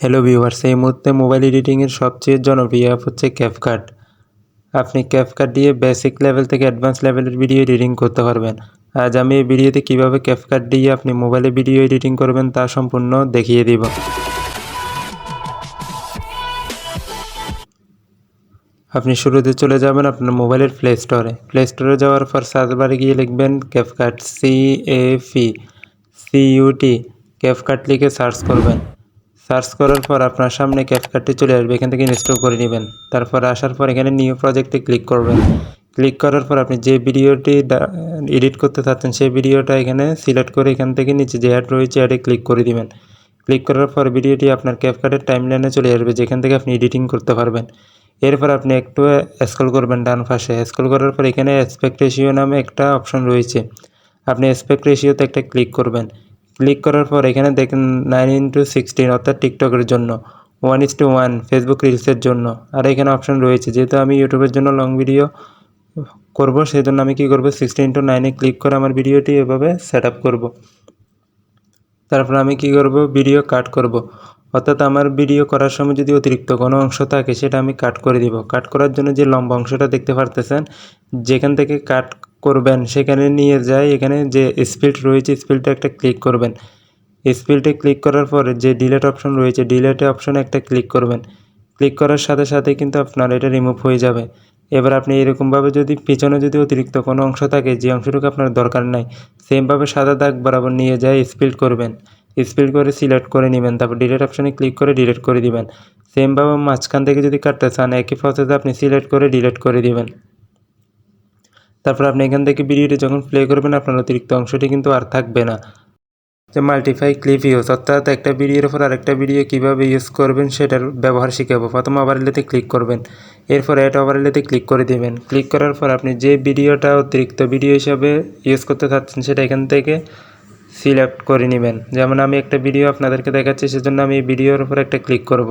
Hello viewers এই মুহূর্তে mobile এডিটিংয়ের সবচেয়ে জনপ্রিয় অ্যাপ হচ্ছে ক্যাপকাট আপনি ক্যাপকাট দিয়ে বেসিক লেভেল থেকে অ্যাডভান্স লেভেলের ভিডিও এডিটিং করতে পারবেন। আজ আমি এই ভিডিওতে কীভাবে ক্যাপকাট দিয়ে আপনি মোবাইলে ভিডিও এডিটিং করবেন তা সম্পূর্ণ দেখিয়ে দিব। আপনি শুরুতে চলে যাবেন আপনার মোবাইলের প্লে স্টোরে প্লে স্টোরে যাওয়ার পর সার্চ গিয়ে লিখবেন CapCut C A P C U T CapCut লিখে সার্চ করবেন। সার্চ করার পর আপনার সামনে ক্যাপকাটটি চলে আসবে। এখান থেকে ইনস্টল করে নেবেন। তারপর আসার পর এখানে নিউ প্রজেক্টে ক্লিক করবেন। ক্লিক করার পর আপনি যে ভিডিওটি এডিট করতে চাচ্ছেন, সেই ভিডিওটা এখানে সিলেক্ট করে এখান থেকে নিচে যে অ্যাড রয়েছে অ্যাডে ক্লিক করে দিবেন। ক্লিক করার পর ভিডিওটি আপনার ক্যাপকাটের টাইমলাইনে চলে আসবে, যেখান থেকে আপনি এডিটিং করতে পারবেন। এরপর আপনি একটু স্ক্রল করবেন ডান পাশে। স্ক্রল করার পর এখানে এসপেক্ট রেশিও নামে একটা অপশন রয়েছে। আপনি এসপেক্ট রেশিওতে একটা ক্লিক করবেন। ক্লিক করার পর এখানে দেখেন নাইন ইন্টু সিক্সটিন অর্থাৎ টিকটকের জন্য one is two one Facebook রিলসের জন্য। আর এখানে অপশন রয়েছে, যেহেতু আমি ইউটিউবের জন্য লং ভিডিও করব সেই জন্য আমি কী করব সিক্সটিন ইন্টু নাইনে ক্লিক করে আমার ভিডিওটি এভাবে সেট আপ করব। তারপর আমি কি করব ভিডিও কাট করব। অর্থাৎ আমার ভিডিও করার সময় যদি অতিরিক্ত কোনো অংশ থাকে, সেটা আমি কাট করে দিব। কাট করার জন্য যে লম্বা অংশটা দেখতে পারতেছেন, যেখান থেকে কাট করবেন, সেখানে নিয়ে যাই, এখানে যে স্পিড রয়েছে, স্পিডটা একটা ক্লিক করবেন। স্পিডে ক্লিক করার পরে যে ডিলেট অপশন রয়েছে ডিলেটে অপশনে একটা ক্লিক করবেন। ক্লিক করার সাথে সাথে কিন্তু আপনার এটা রিমুভ হয়ে যাবে। এবার আপনি এরকমভাবে যদি পিছনে যদি অতিরিক্ত কোনো অংশ থাকে, যে অংশটুকু আপনার দরকার নাই সেমভাবে সাদা দাগ বরাবর নিয়ে যায় স্পিড করবেন। স্পিড করে সিলেক্ট করে নেবেন, তারপর ডিলেট অপশানে ক্লিক করে ডিলেট করে দিবেন। সেমভাবে মাঝখান থেকে যদি কাটতে চান, একই প্রসেসে আপনি সিলেক্ট করে ডিলেট করে দিবেন। তারপর আপনি এখান থেকে ভিডিওটি যখন প্লে করবেন, আপনার অতিরিক্ত অংশটি কিন্তু আর থাকবে না। যে মাল্টিফাই ক্লিপ ইউজ অর্থাৎ একটা ভিডিওর উপর আরেকটা ভিডিও কীভাবে ইউজ করবেন, সেটার ব্যবহার শিখাবো। প্রথম ওভারলেতে ক্লিক করবেন। এরপর অ্যাড ওভারলেতে ক্লিক করে দেবেন। ক্লিক করার পর আপনি যে ভিডিওটা অতিরিক্ত ভিডিও হিসাবে ইউজ করতে চাচ্ছেন, সেটা এখান থেকে সিলেক্ট করে নেবেন। যেমন আমি একটা ভিডিও আপনাদেরকে দেখাচ্ছি, সেজন্য আমি এই ভিডিওর উপর একটা ক্লিক করব।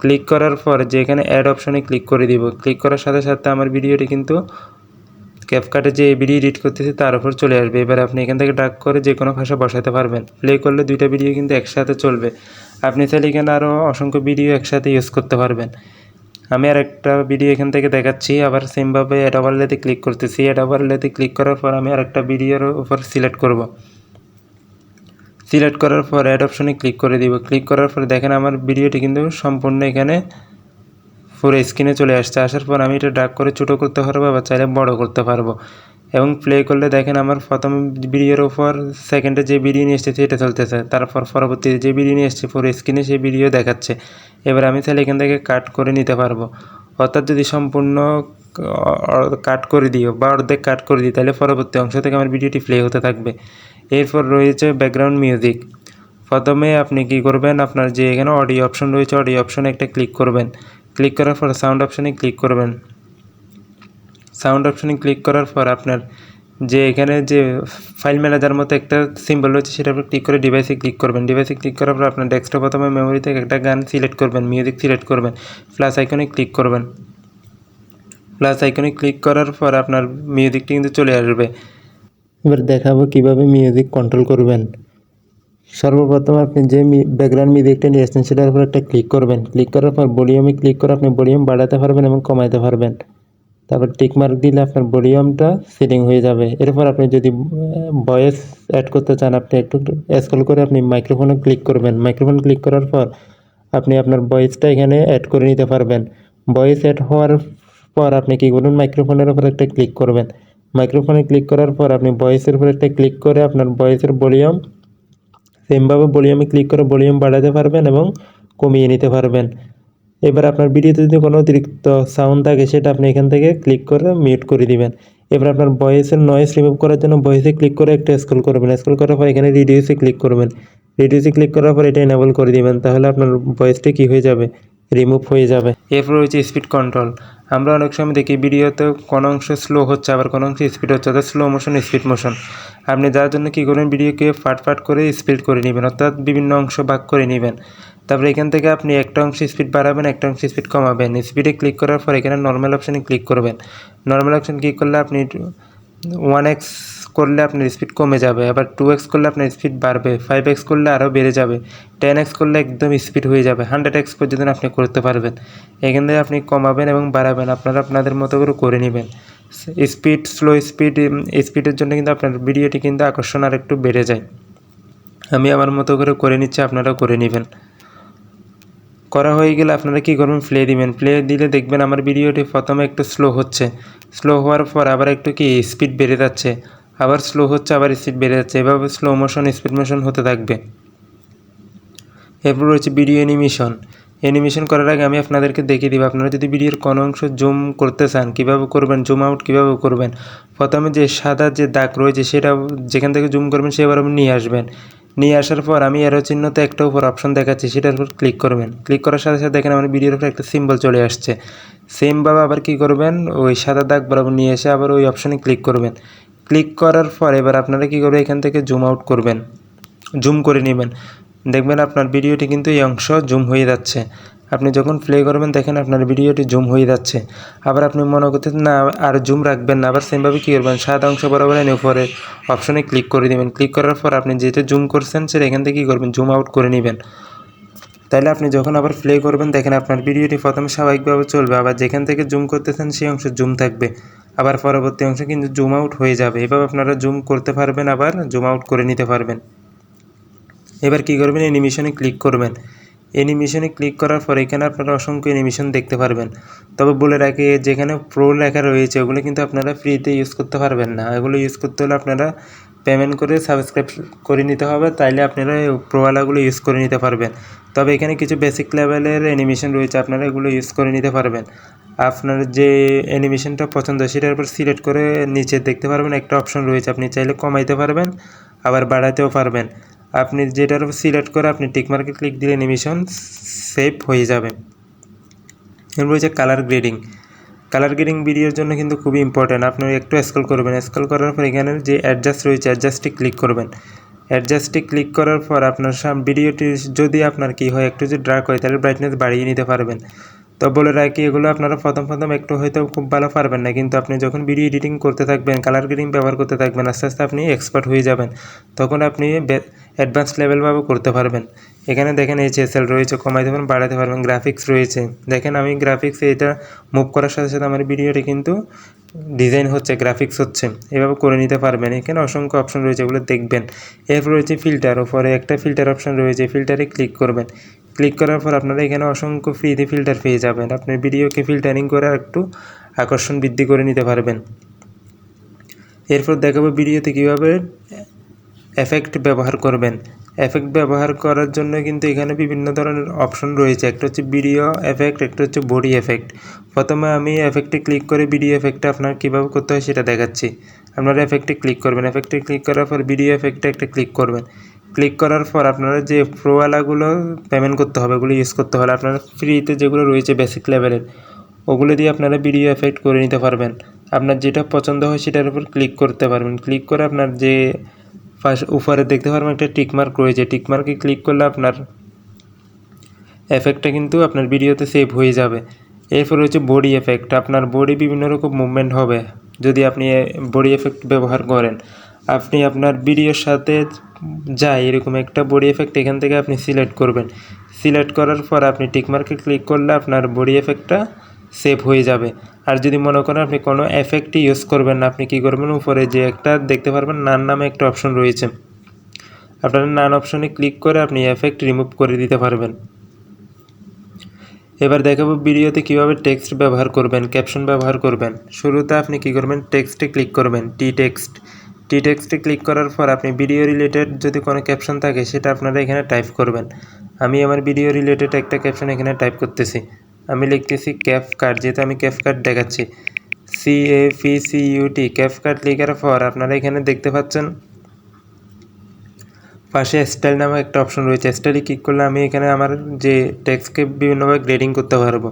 ক্লিক করার পর যে এখানে অ্যাড অপশনে ক্লিক করে দিব। ক্লিক করার সাথে সাথে আমার ভিডিওটি কিন্তু ক্যাপকাটে যে ভিডিও এডিট করতেছি তার উপর চলে আসবে। এবার আপনি এখান থেকে ডাক করে যে কোনো ভাষা বসাতে পারবেন। প্লে করলে দুইটা ভিডিও কিন্তু একসাথে চলবে। আপনি চাইলে এখানে আরও অসংখ্য ভিডিও একসাথে ইউজ করতে পারবেন। আমি আর একটা ভিডিও এখান থেকে দেখাচ্ছি। আবার সেমভাবে অ্যাড ওভারলেতে ক্লিক করতেছি। অ্যাড ওভারলেতে ক্লিক করার পর আমি আর একটা ভিডিওর উপর সিলেক্ট করব। সিলেক্ট করার পর অ্যাড অপশনে ক্লিক করে দিব। ক্লিক করার পরে দেখেন আমার ভিডিওটি কিন্তু সম্পূর্ণ এখানে পুরো স্ক্রিনে চলে আসছে। আসার পর আমি এটা ডাক করে ছোটো করতে পারব বা চাইলে বড় করতে পারব। এবং প্লে করলে দেখেন আমার প্রথম ভিডিওর ওপর সেকেন্ডে যে ভিডিও নিয়ে এসেছে, এটা চলতেছে। তারপর পরবর্তীতে যে ভিডিও নিয়ে এসছে, পুরো স্ক্রিনে সেই ভিডিও দেখাচ্ছে। এবার আমি তাহলে এখান থেকে কাট করে নিতে পারব। অর্থাৎ যদি সম্পূর্ণ কাট করে দিও বা অর্ধেক কাট করে দিই, তাহলে পরবর্তী অংশ থেকে আমার ভিডিওটি প্লে হতে থাকবে। এরপর রয়েছে ব্যাকগ্রাউন্ড মিউজিক প্রথমে আপনি কি করবেন? আপনার যে এখানে অডিও অপশন রয়েছে অডিও অপশনে একটা ক্লিক করবেন। ক্লিক করার পর সাউন্ড অপশানে ক্লিক করবেন। সাউন্ড অপশানে ক্লিক করার পর আপনার যে এখানে যে ফাইল ম্যানেজার মতো একটা সিম্বল রয়েছে, সেটা উপর ক্লিক করে ডিভাইসে ক্লিক করবেন। ডিভাইসে ক্লিক করার পর আপনার ডেস্কটপ প্রথমে মেমোরি থেকে একটা গান সিলেক্ট করবেন মিউজিক সিলেক্ট করবেন। প্লাস আইকনে ক্লিক করবেন। প্লাস আইকনে ক্লিক করার পর আপনার মিউজিকটি কিন্তু চলে আসবে। এবার দেখাবো কীভাবে মিউজিক কন্ট্রোল করবেন। সর্বপ্রথম আপনি যে ব্যাকগ্রাউন্ড মিউজিকটা নিয়ে সেটার উপর একটা ক্লিক করবেন। ক্লিক করার পর ভলিউমে ক্লিক করে আপনি ভলিউম বাড়াতে পারবেন এবং কমাইতে পারবেন। তারপর টিক মার্ক দিলে আপনার ভলিউমটা সেটিং হয়ে যাবে। এরপর আপনি যদি ভয়েস অ্যাড করতে চান, আপনি একটু স্ক্রল করে আপনি মাইক্রোফোনে ক্লিক করবেন। মাইক্রোফোন ক্লিক করার পর আপনি আপনার ভয়েসটা এখানে অ্যাড করে নিতে পারবেন। ভয়েস অ্যাড হওয়ার পর আপনি কী করবেন? মাইক্রোফোনের উপর একটা ক্লিক করবেন। মাইক্রোফোনে ক্লিক করার পর আপনি ভয়েসের উপর একটা ক্লিক করে আপনার ভয়েসের ভলিউম সেমভাবে ভলিউমে ক্লিক করে ভলিউম বাড়াতে পারবেন এবং কমিয়ে নিতে পারবেন। এবার আপনার ভিডিওতে যদি কোনো অতিরিক্ত সাউন্ড থাকে, সেটা আপনি এখান থেকে ক্লিক করে মিউট করে দিবেন। এবার আপনার ভয়েসের নয়েস রিমুভ করার জন্য ভয়েসে ক্লিক করে একটা স্ক্রল করবেন। স্ক্রল করার পর এখানে রিডিউসে ক্লিক করবেন। রিডিউসে ক্লিক করার পর এটা এনেবল করে দিবেন, তাহলে আপনার ভয়েসটা কী হয়ে যাবে? রিমুভ হয়ে যাবে। এরপর রয়েছে স্পিড কন্ট্রোল আমরা অনেক সময় দেখি ভিডিওতে কোনো অংশ স্লো হচ্ছে, আবার কোনো অংশ স্পিড হচ্ছে, অর্থাৎ স্লো মোশন স্পিড মোশন আপনি যার জন্য কী করবেন, ভিডিওকে ফাট ফাট করে স্পিড করে নেবেন, অর্থাৎ বিভিন্ন অংশ ভাগ করে নেবেন। তারপরে এখান থেকে আপনি একটা অংশ স্পিড বাড়াবেন, একটা অংশ স্পিড কমাবেন। স্পিডে ক্লিক করার পর এখানে নর্মাল অপশানে ক্লিক করবেন। নর্মাল অপশান ক্লিক করলে আপনি ওয়ান এক্স করলে আপনার স্পিড কমে যাবে, আবার টু এক্স করলে আপনার স্পিড বাড়বে ফাইভ এক্স করলে আরও বেড়ে যাবে টেন এক্স করলে একদম স্পিড হয়ে যাবে হান্ড্রেড এক্স পর্যন্ত আপনি করতে পারবেন। এখান থেকে আপনি কমাবেন এবং বাড়াবেন, আপনারা আপনাদের মতো করে করে নেবেন। স্পিড স্লো স্পিড স্পিডের জন্য কিন্তু আপনার ভিডিওটি কিন্তু আকর্ষণ আর একটু বেড়ে যায়। আমি আমার মতো করে করে নিচ্ছি আপনারা করে নেবেন। করা হয়ে গেলে আপনারা কী করবেন? প্লে দিবেন। প্লে দিলে দেখবেন আমার ভিডিওটি প্রথমে একটু স্লো হচ্ছে। স্লো হওয়ার পর আবার একটু কি স্পিড বেড়ে যাচ্ছে। আবার স্লো হচ্ছে, আবার স্পিড বেড়ে যাচ্ছে। এভাবে স্লো মোশন স্পিড মোশন হতে থাকবে। এরপর রয়েছে ভিডিও অ্যানিমেশন অ্যানিমেশন করার আগে আমি আপনাদেরকে দেখিয়ে দিব। আপনারা যদি ভিডিওর কোনো অংশ জুম করতে চান, কীভাবে করবেন জুম আউট কীভাবে করবেন, প্রথমে যে সাদা যে দাগ রয়েছে সেটা যেখান থেকে জুম করবেন, সেবার নিয়ে আসবেন। নিয়ে আসার পর আমি এরো চিহ্নতে একটা উপর অপশন দেখাচ্ছি, সেটার উপর ক্লিক করবেন। ক্লিক করার সাথে সাথে দেখেন আমার ভিডিওর উপর একটা সিম্বল চলে আসছে। সেমভাবে আবার কি করবেন? ওই সাদা দাগ বরাবর নিয়ে এসে আবার ওই অপশনে ক্লিক করবেন। ক্লিক করার পর এবার আপনারা কী করবেন এখান থেকে জুম আউট করবেন? জুম করে নেবেন। দেখবেন আপনার ভিডিওটি কিন্তু এই অংশ জুম হয়ে যাচ্ছে। আপনি যখন প্লে করবেন দেখেন আপনার ভিডিওটি জুম হয়ে যাচ্ছে। আবার আপনি মনে করতেন না, আর জুম রাখবেন না। আবার সেমভাবে কী করবেন? সাদা অংশ বরাবর এনে উপরে অপশনে ক্লিক করে দেবেন। ক্লিক করার পর আপনি যেটা জুম করছেন সেটা এখান থেকে কী করবেন? জুম আউট করে নেবেন। তাহলে আপনি যখন আবার প্লে করবেন, দেখেন আপনার ভিডিওটি প্রথমে স্বাভাবিকভাবে চলবে। আবার যেখান থেকে জুম করতেছেন, সেই অংশ জুম থাকবে। আবার পরবর্তী অংশ কিন্তু জুম আউট হয়ে যাবে। এভাবে আপনারা জুম করতে পারবেন, আবার জুম আউট করে নিতে পারবেন। এবার কী করবেন? অ্যানিমেশনে ক্লিক করবেন। অ্যানিমেশনে ক্লিক করার পর এখানে আপনারা অসংখ্য অ্যানিমেশন দেখতে পারবেন। তবে বলে রাখি, যেখানে প্রো লেখা রয়েছে, ওগুলো কিন্তু আপনারা ফ্রিতে ইউজ করতে পারবেন না। এগুলো ইউজ করতে হলে আপনারা পেমেন্ট করে সাবস্ক্রাইব করে নিতে হবে, তাইলে আপনারা প্রোওয়ালাগুলো ইউজ করে নিতে পারবেন। তবে এখানে কিছু বেসিক লেভেলের অ্যানিমেশন রয়েছে, আপনারা এগুলো ইউজ করে নিতে পারবেন। আপনার যে অ্যানিমেশনটা পছন্দ সেটার উপর সিলেক্ট করে নিচে দেখতে পারবেন, একটা অপশন রয়েছে, আপনি চাইলে কমাইতে পারবেন, আবার বাড়াতেও পারবেন। আপনি যেটার উপর সিলেক্ট করে আপনি টিকমার্কে ক্লিক দিলে অ্যানিমেশন সেভ হয়ে যাবে। হচ্ছে কালার গ্রেডিং কালার গ্রেডিং ভিডিওর জন্য কিন্তু খুবই ইম্পর্ট্যান্ট আপনি একটু স্ক্রল করবেন। স্ক্রল করার পর এখানে যে অ্যাডজাস্ট রয়েছে অ্যাডজাস্টে ক্লিক করবেন। অ্যাডজাস্টে ক্লিক করার পর আপনার সাম ভিডিওটি যদি আপনার কি হয়, একটু যদি ড্রাক হয়, তাহলে ব্রাইটনেস বাড়িয়ে নিতে পারবেন। তো বলে রাখি, এগুলো আপনারা প্রথম প্রথম একটু হয়তো খুব ভালো পারবেন না। কিন্তু আপনি যখন ভিডিও এডিটিং করতে থাকবেন কালার গ্রেডিং ব্যবহার করতে থাকবেন, আস্তে আস্তে আপনি এক্সপার্ট হয়ে যাবেন, তখন আপনি অ্যাডভান্স লেভেলভাবে করতে পারবেন। এখানে দেখেন এইচ এস এল রয়েছে কমাইতে পারবেন বাড়াতে পারবেন গ্রাফিক্স রয়েছে। দেখেন আমি গ্রাফিক্স এটা মুভ করার সাথে সাথে আমার ভিডিওটি কিন্তু ডিজাইন হচ্ছে গ্রাফিক্স হচ্ছে। এভাবে করে নিতে পারবেন। এখানে অসংখ্য অপশন রয়েছে, এগুলো দেখবেন। এরপর রয়েছে ফিল্টার ওপরে একটা ফিল্টার অপশন রয়েছে ফিল্টারে ক্লিক করবেন। ক্লিক করার পর আপনারা এখানে অসংখ্য ফ্রিতে ফিল্টার পেয়ে যাবেন। আপনার ভিডিওকে ফিল্টারিং করে একটু আকর্ষণ বৃদ্ধি করে নিতে পারবেন। এরপর দেখাবো ভিডিওতে কীভাবে এফেক্ট ব্যবহার করবেন। এফেক্ট ব্যবহার করার জন্য কিন্তু এখানে বিভিন্ন ধরনের অপশন রয়েছে। একটা হচ্ছে ভিডিও এফেক্ট একটা হচ্ছে বডি এফেক্ট প্রথমে আমি এফেক্টে ক্লিক করে ভিডিও এফেক্টটা আপনার কীভাবে করতে হয় সেটা দেখাচ্ছি। আপনারা এফেক্টে ক্লিক করবেন। এফেক্টে ক্লিক করার পর ভিডিও এফেক্টে একটা ক্লিক করবেন। ক্লিক করার পর আপনারা যে প্রোওয়ালাগুলো পেমেন্ট করতে হবে, ওগুলো ইউজ করতে হলে আপনারা ফ্রিতে যেগুলো রয়েছে বেসিক লেভেলের ওগুলো দিয়ে আপনারা ভিডিও এফেক্ট করে নিতে পারবেন। আপনার যেটা পছন্দ হয় সেটার উপর ক্লিক করতে পারবেন। ক্লিক করে আপনার যে ফার্স্ট উপরে দেখতে পারবেন একটা টিকমার্ক রয়েছে। টিকমার্কে ক্লিক করলে আপনার এফেক্টটা কিন্তু আপনার ভিডিওতে সেভ হয়ে যাবে। এরপর হচ্ছে বডি এফেক্ট আপনার বডি বিভিন্ন রকম মুভমেন্ট হবে। যদি আপনি বডি এফেক্ট ব্যবহার করেন, আপনি আপনার ভিডিওর সাথে যায় এরকম একটা বডি এফেক্ট এখান থেকে আপনি সিলেক্ট করবেন। সিলেক্ট করার পর আপনি টিকমার্কে ক্লিক করলে আপনার বডি এফেক্টটা সেভ হয়ে যাবে। আর যদি মনে করেন আপনি কোনো এফেক্টই ইউজ করবেন না, আপনি কী করবেন? উপরে যে একটা দেখতে পারবেন নান নামে একটা অপশন রয়েছে। আপনার নান অপশনে ক্লিক করে আপনি এফেক্ট রিমুভ করে দিতে পারবেন। এবার দেখাবো ভিডিওতে কীভাবে টেক্সট ব্যবহার করবেন ক্যাপশন ব্যবহার করবেন। শুরুতে আপনি কি করবেন? টেক্সটে ক্লিক করবেন টি টেক্সট টি টেক্সটে ক্লিক করার পর আপনি ভিডিও রিলেটেড যদি কোনো ক্যাপশন থাকে, সেটা আপনারা এখানে টাইপ করবেন। আমি আমার ভিডিও রিলেটেড একটা ক্যাপশন এখানে টাইপ করতেছি। আমি লিখতেছি ক্যাফ কার্ড যেহেতু আমি ক্যাফ কার্ড দেখাচ্ছি। C A P C U T CapCut লেখার পর আপনারা এখানে দেখতে পাচ্ছেন, পাশে স্টাইল নামে একটা অপশন রয়েছে। স্টাইলে ক্লিক করলে আমি এখানে আমার যে টেক্সটকে বিভিন্নভাবে গ্রেডিং করতে পারব।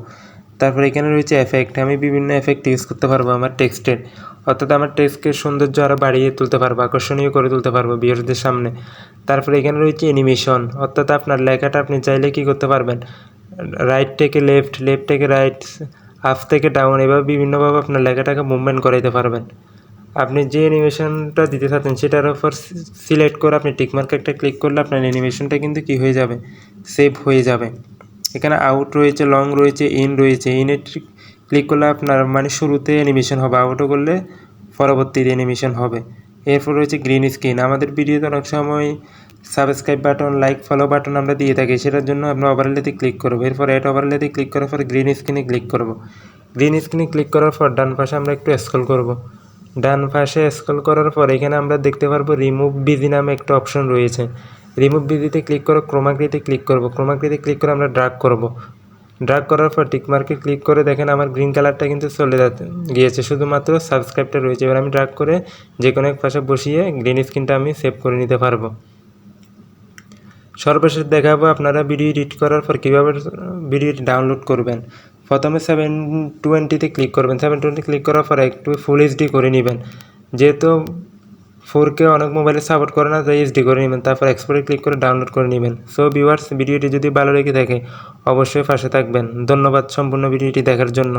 তারপরে এখানে রয়েছে এফেক্ট আমি বিভিন্ন এফেক্ট ইউজ করতে পারব আমার টেক্সটের অর্থাৎ আমার টেক্সটের সৌন্দর্য আরও বাড়িয়ে তুলতে পারব, আকর্ষণীয় করে তুলতে পারব বিয়ারদের সামনে। তারপরে এখানে রয়েছে অ্যানিমেশন অর্থাৎ আপনার লেখাটা আপনি চাইলে কী করতে পারবেন? রাইট থেকে লেফট লেফট থেকে রাইট আপ থেকে ডাউন এভাবে বিভিন্নভাবে আপনার লেখাটাকে মুভমেন্ট করাইতে পারবেন। আপনি যে অ্যানিমেশনটা দিতে চাচ্ছেন সেটার উপর সিলেক্ট করে আপনি টিকমার্ক একটা ক্লিক করলে আপনার অ্যানিমেশনটা কিন্তু কি হয়ে যাবে? সেভ হয়ে যাবে। এখানে আউট রয়েছে লং রয়েছে ইন রয়েছে। ইনে ক্লিক করলে আপনার মানে শুরুতে অ্যানিমেশন হবে। আউটও করলে পরবর্তীতে অ্যানিমেশন হবে। এরপর রয়েছে গ্রিন স্ক্রিন আমাদের ভিডিওতে অনেক সময় subscribe button like follow button আমরা দিয়ে থাকি। সেটার জন্য আমরা ওভারলেতে ক্লিক করব। এরপর অ্যাড ওভারলেতে ক্লিক করার পর গ্রিন স্ক্রিনে ক্লিক করব। গ্রিন স্ক্রিনে ক্লিক করার পর ডান পাশে আমরা একটু স্ক্রল করব। ডান পাশে স্ক্রল করার পর এখানে আমরা দেখতে পারব রিমুভ বিজি নামে একটা অপশন রয়েছে। রিমুভ বিজিতে ক্লিক করে ক্রোমাকৃতে ক্লিক করব। ক্রোমাকৃতে ক্লিক করে আমরা ড্রাগ করব। ড্রাগ করার পর টিকমার্কে ক্লিক করে দেখেন আমার গ্রিন কালারটা কিন্তু চলে যাচ্ছে গিয়েছে। শুধুমাত্র সাবস্ক্রাইবটা রয়েছে। এবার আমি ড্রাগ করে যে কোনো এক পাশে বসিয়ে গ্রিন স্ক্রিনটা আমি সেভ করে নিতে পারব। সর্বশেষ দেখাবো আপনারা ভিডিও এডিট করার পর কীভাবে ভিডিও ডাউনলোড করবেন। প্রথমে সেভেন টোয়েন্টিতে ক্লিক করবেন। সেভেন টোয়েন্টি ক্লিক করার পর একটু ফুল এইচডি করে নেবেন। যেহেতু ফোর কে অনেক মোবাইলে সাপোর্ট করে না, তাই এইচডি করে নেবেন। তারপর এক্সপোর্টে ক্লিক করে ডাউনলোড করে নেবেন। সো ভিউয়ার্স ভিডিওটি যদি ভালো লেগে থাকে, অবশ্যই পাশে থাকবেন। ধন্যবাদ সম্পূর্ণ ভিডিওটি দেখার জন্য।